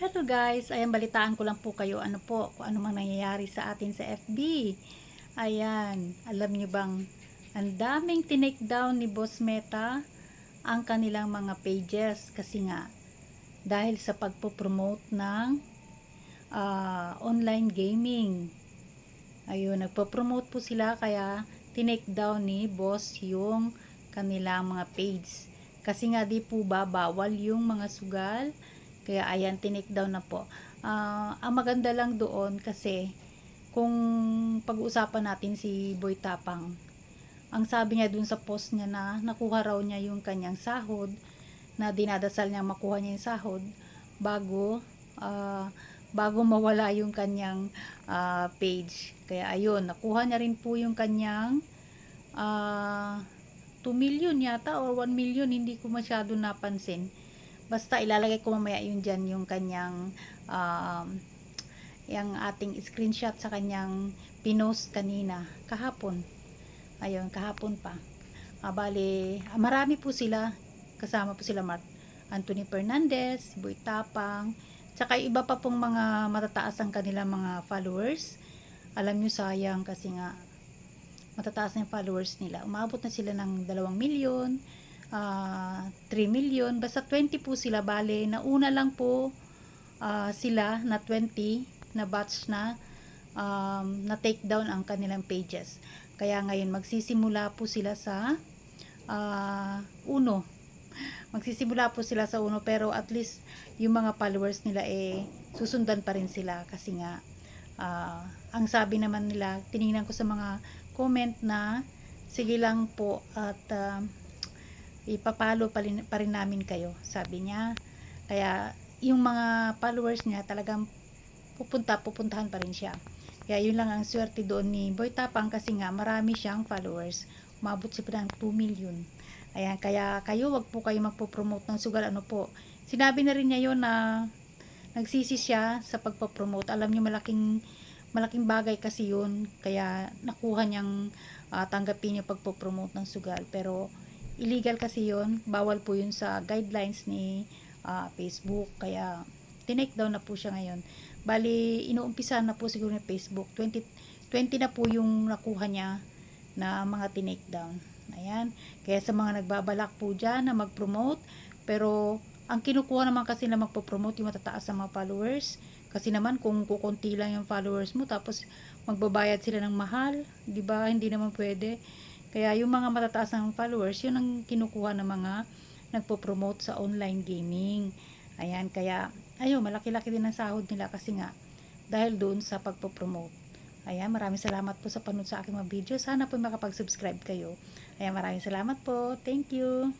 Hello guys, ayan balitaan ko lang po kayo ano po, kung ano man nangyayari sa atin sa FB. Ayan, alam nyo bang ang daming tinake down ni Boss Meta ang kanilang mga pages kasi nga dahil sa pagpo-promote ng ah, online gaming. Ayun, nagpo-promote po sila kaya tinake down ni Boss yung kanilang mga page. Kasi nga di po ba bawal yung mga sugal kaya ayan, tinake down na po. Ah, ang maganda lang doon kasi kung pag-uusapan natin si Boy Tapang, ang sabi niya doon sa post niya na nakuha raw niya yung kanyang sahod, na dinadasal niya makuha niya yung sahod bago ah, bago mawala yung kanyang ah, page. Kaya ayun, nakuha niya rin po yung kanyang ah, 2 million yata or 1 million, hindi ko masyado napansin. Basta ilalagay ko mamaya yun dyan yung kanyang um, yung ating screenshot sa kanyang pinost kanina kahapon. Ayun, kahapon pa. Ah, ah, marami po sila. Kasama po sila Mark Anthony Fernandez, Boy Tapang, tsaka iba pa pong mga matataas ang kanilang mga followers. Alam nyo sayang kasi nga matataas na yung followers nila. Umabot na sila ng 2 milyon, ah, 3 million, basta 20 po sila bale. Nauna lang po ah, sila na 20 na batch na um, na take down ang kanilang pages. Kaya ngayon magsisimula po sila sa ah, uno. Magsisimula po sila sa uno pero at least yung mga followers nila eh susundan pa rin sila kasi nga ah, ang sabi naman nila, tiningnan ko sa mga comment na sige lang po at ah, ipapalo pa rin, pa rin namin kayo sabi niya. Kaya yung mga followers niya talagang pupunta pupuntahan pa rin siya. Kaya yun lang ang swerte doon ni Boy Tapang kasi nga marami siyang followers. Umabot siya ng 2 million. Ayan kaya kayo wag po kayo magpo-promote ng sugal. Ano po? Sinabi na rin niya yun na nagsisi siya sa pagpo-promote. Alam niyo malaking malaking bagay kasi yun. Kaya nakuha niyang ah, tanggapin yung pagpo-promote ng sugal. Pero illegal kasi yun. Bawal po yun sa guidelines ni ah, Facebook. Kaya tinake down na po siya ngayon. Bali inuumpisa na po siguro ni Facebook. 20, 20 na po yung nakuha niya na mga tinake down. Ayan. Kaya sa mga nagbabalak po dyan na mag-promote pero ang kinukuha naman kasi na magpo-promote yung matataas sa mga followers. Kasi naman kung kukunti lang yung followers mo tapos magbabayad sila ng mahal, 'di ba? Hindi naman pwede. Kaya yung mga matataas ng followers, yun ang kinukuha ng mga nagpo-promote sa online gaming. Ayan, kaya ayun, malaki-laki din ang sahod nila kasi nga dahil doon sa pagpo-promote. Ayan, maraming salamat po sa panood sa aking mga video. Sana po makapag-subscribe kayo. Ayan, maraming salamat po. Thank you.